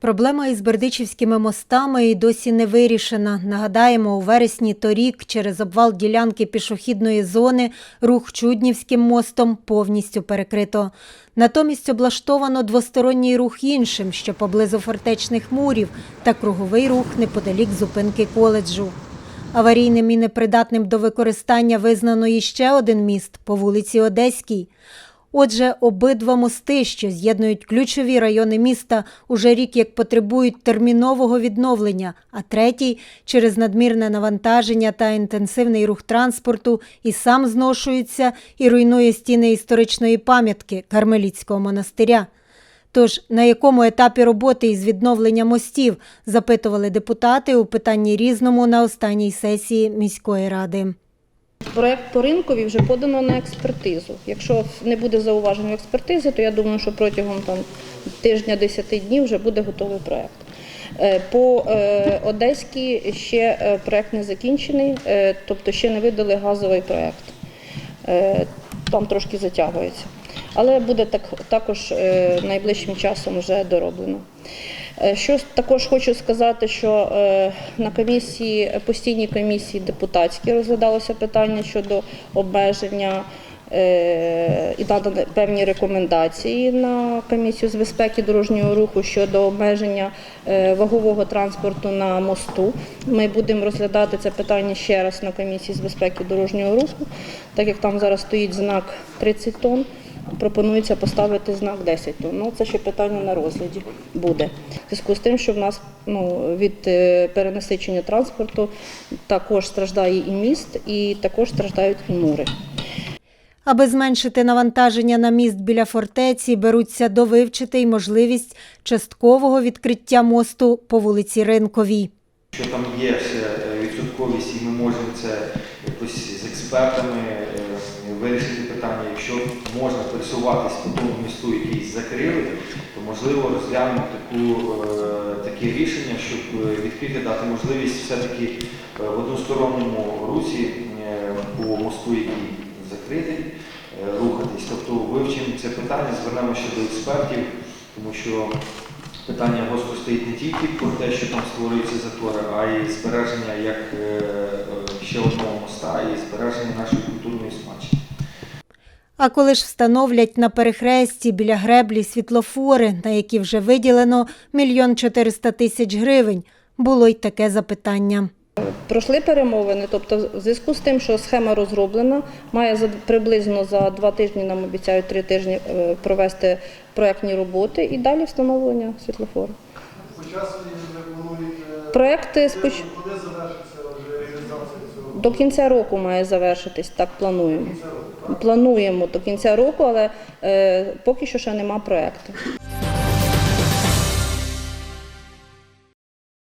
Проблема із бердичівськими мостами і досі не вирішена. Нагадаємо, у вересні торік через обвал ділянки пішохідної зони рух Чуднівським мостом повністю перекрито. Натомість облаштовано двосторонній рух іншим, що поблизу фортечних мурів, та круговий рух неподалік зупинки коледжу. Аварійним і непридатним до використання визнано іще один міст по вулиці Одеській. Отже, обидва мости, що з'єднують ключові райони міста, уже рік як потребують термінового відновлення, а третій через надмірне навантаження та інтенсивний рух транспорту і сам зношується і руйнує стіни історичної пам'ятки Кармелітського монастиря. Тож на якому етапі роботи із відновлення мостів запитували депутати у питанні різному на останній сесії міської ради. Проект по ринкові вже подано на експертизу. Якщо не буде зауважень експертизи, то я думаю, що протягом там, тижня 10 днів вже буде готовий проект. Е, По е, Одеській ще е, проект не закінчений, тобто ще не видали газовий проект. Там трошки затягується. Але буде так, також е, найближчим часом вже дороблено. Е, Що також хочу сказати, що е, на комісії, постійній комісії депутатській розглядалося питання щодо обмеження і надано певні рекомендації на комісію з безпеки дорожнього руху щодо обмеження вагового транспорту на мосту. Ми будемо розглядати це питання ще раз на комісії з безпеки дорожнього руху, так як там зараз стоїть знак 30 тонн. Пропонується поставити знак 10 тонн. Ну, це ще питання на розгляді буде. В зв'язку з тим, що в нас ну, від е, перенасичення транспорту також страждає і міст, і також страждають і мури. Аби зменшити навантаження на міст біля фортеці, беруться довивчити й можливість часткового відкриття мосту по вулиці Ринковій. Що там є все е, відсотковість, і ми можемо це якось з експертами е, вирішити питання. Якщо можна пересуватись по тому місту, який закрили, то можливо розглянемо таку, е, таке рішення, щоб відкрити, дати можливість все-таки в односторонньому русі по мосту, який закритий, рухатись. Тобто вивчимо це питання, звернемося до експертів, тому що Питання ГОСТу стоїть не тільки про те, що там створюються затори, а й збереження як е, е, ще одного моста і збереження нашої культурної спадщини. А коли ж встановлять на перехресті біля греблі світлофори, на які вже виділено мільйон чотириста тисяч гривень, було й таке запитання. Пройшли перемовини, тобто в зв'язку з тим, що схема розроблена, має приблизно за два тижні, нам обіцяють три тижні е, провести проектні роботи і далі встановлення світлофору. Плануєте, Проекти споч... реалізація цього? до кінця року має завершитись, так плануємо. Плануємо до кінця року, але е, поки що ще нема проекту.